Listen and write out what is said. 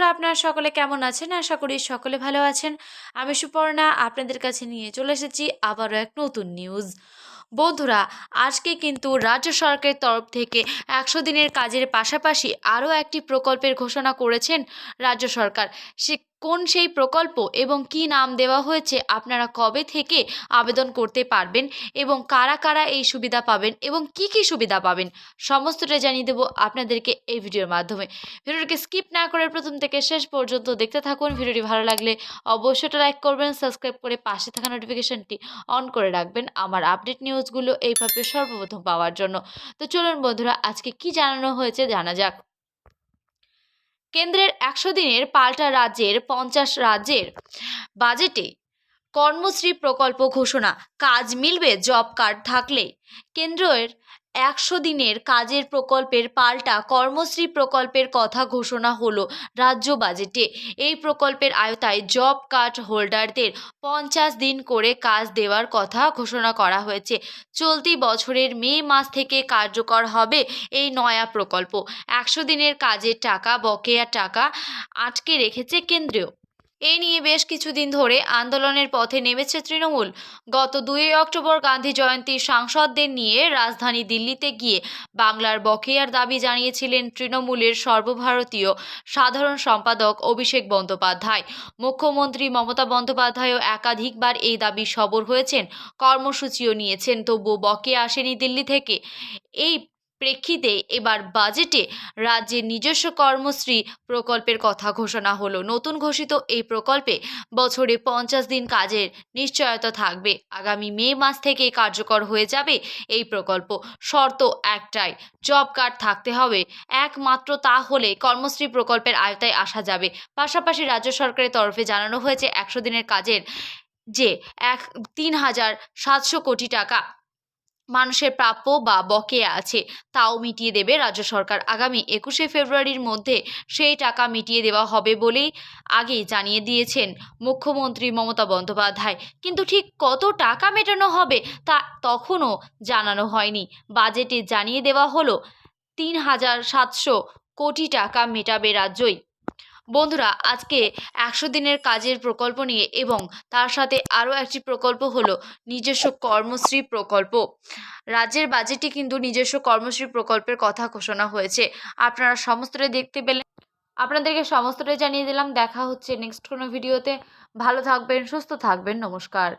বন্ধুরা, আপনারা সকলে কেমন আছেন? আশা করি সকলে ভালো আছেন। আমি সুপর্ণা, আপনাদের কাছে নিয়ে চলে এসেছি আবারও এক নতুন নিউজ বন্ধুরা, আজকে কিন্তু রাজ্য সরকারের তরফ থেকে একশো দিনের কাজের পাশাপাশি আরও একটি প্রকল্পের ঘোষণা করেছেন রাজ্য সরকার। কোন সেই প্রকল্প এবং কি নাম দেওয়া হয়েছে আপনারা কবে থেকে আবেদন করতে পারবেন এবং কারা কারা এই সুবিধা পাবেন এবং কি কি সুবিধা পাবেন সমস্তটা জানিয়ে দেবো আপনাদেরকে এই ভিডিওর মাধ্যমে। ভিডিওটিকে স্কিপ না করে প্রথম থেকে শেষ পর্যন্ত দেখতে থাকুন। ভিডিওটি ভালো লাগলে অবশ্যই লাইক করবেন, সাবস্ক্রাইব করে পাশে থাকা নোটিফিকেশনটি অন করে রাখবেন আমার আপডেট নিউজগুলো এইভাবে সর্বপ্রথম পাওয়ার জন্য। তো চলুন বন্ধুরা, আজকে কি জানানো হয়েছে জানা যাক। কেন্দ্রের একশো দিনের পাল্টা রাজ্যের পঞ্চাশ রাজ্যের বাজেটে কর্মশ্রী প্রকল্প ঘোষণা। কাজ মিলবে, জব কার্ড থাকলে। কেন্দ্রের একশো দিনের কাজের প্রকল্পের পাল্টা কর্মশ্রী প্রকল্পের কথা ঘোষণা হলো রাজ্য বাজেটে। এই প্রকল্পের আয়তায় জব কার্ড হোল্ডারদের পঞ্চাশ দিন করে কাজ দেওয়ার কথা ঘোষণা করা হয়েছে। চলতি বছরের মে মাস থেকে কার্যকর হবে এই নয়া প্রকল্প। একশো দিনের কাজের টাকা, বকেয়া টাকা আটকে রেখেছে কেন্দ্রীয় এই নিয়ে বেশ কিছুদিন ধরে আন্দোলনের পথে নেমেছে তৃণমূল। গত দুই অক্টোবর গান্ধী জয়ন্তী সাংসদদের নিয়ে রাজধানী দিল্লিতে গিয়ে বাংলার বকেয়ার দাবি জানিয়েছিলেন তৃণমূলের সর্বভারতীয় সাধারণ সম্পাদক অভিষেক বন্দ্যোপাধ্যায়। মুখ্যমন্ত্রী মমতা বন্দ্যোপাধ্যায়ও একাধিকবার এই দাবি সবর হয়েছেন, কর্মসূচিও নিয়েছেন, তবুও বকেয়া আসেনি দিল্লি থেকে। এই প্রেক্ষিতে এবার বাজেটে রাজ্যের নিজস্ব কর্মশ্রী প্রকল্পের কথা ঘোষণা হলো। নতুন ঘোষিত এই প্রকল্পে বছরে পঞ্চাশ দিন কাজের নিশ্চয়তা থাকবে। আগামী মে মাস থেকে কার্যকর হয়ে যাবে এই প্রকল্প। শর্ত একটাই, জব কার্ড থাকতে হবে। একমাত্র তা হলে কর্মশ্রী প্রকল্পের আয়তায় আসা যাবে। পাশাপাশি রাজ্য সরকারের তরফে জানানো হয়েছে একশো দিনের কাজের যে এক তিন হাজার সাতশো কোটি টাকা মানুষের প্রাপ্য বা বকেয়া আছে, তাও মিটিয়ে দেবে রাজ্য সরকার। আগামী একুশে ফেব্রুয়ারির মধ্যে সেই টাকা মিটিয়ে দেওয়া হবে বলেই আগেই জানিয়ে দিয়েছেন মুখ্যমন্ত্রী মমতা বন্দ্যোপাধ্যায়। কিন্তু ঠিক কত টাকা মেটানো হবে তা তখনও জানানো হয়নি। বাজেটে জানিয়ে দেওয়া হলো, তিন হাজার সাতশো কোটি টাকা মেটাবে রাজ্যই। বন্ধুরা, আজকে একশো দিনের কাজের প্রকল্প নিয়ে এবং তার সাথে আরও একটি প্রকল্প হলো নিজস্ব কর্মশ্রী প্রকল্প। রাজ্যের বাজেটে কিন্তু নিজস্ব কর্মশ্রী প্রকল্পের কথা ঘোষণা হয়েছে। আপনারা সমস্তটাই দেখতে পেলেন আপনাদেরকে সমস্তটাই জানিয়ে দিলাম। দেখা হচ্ছে নেক্সট কোনো ভিডিওতে ভালো থাকবেন, সুস্থ থাকবেন। নমস্কার।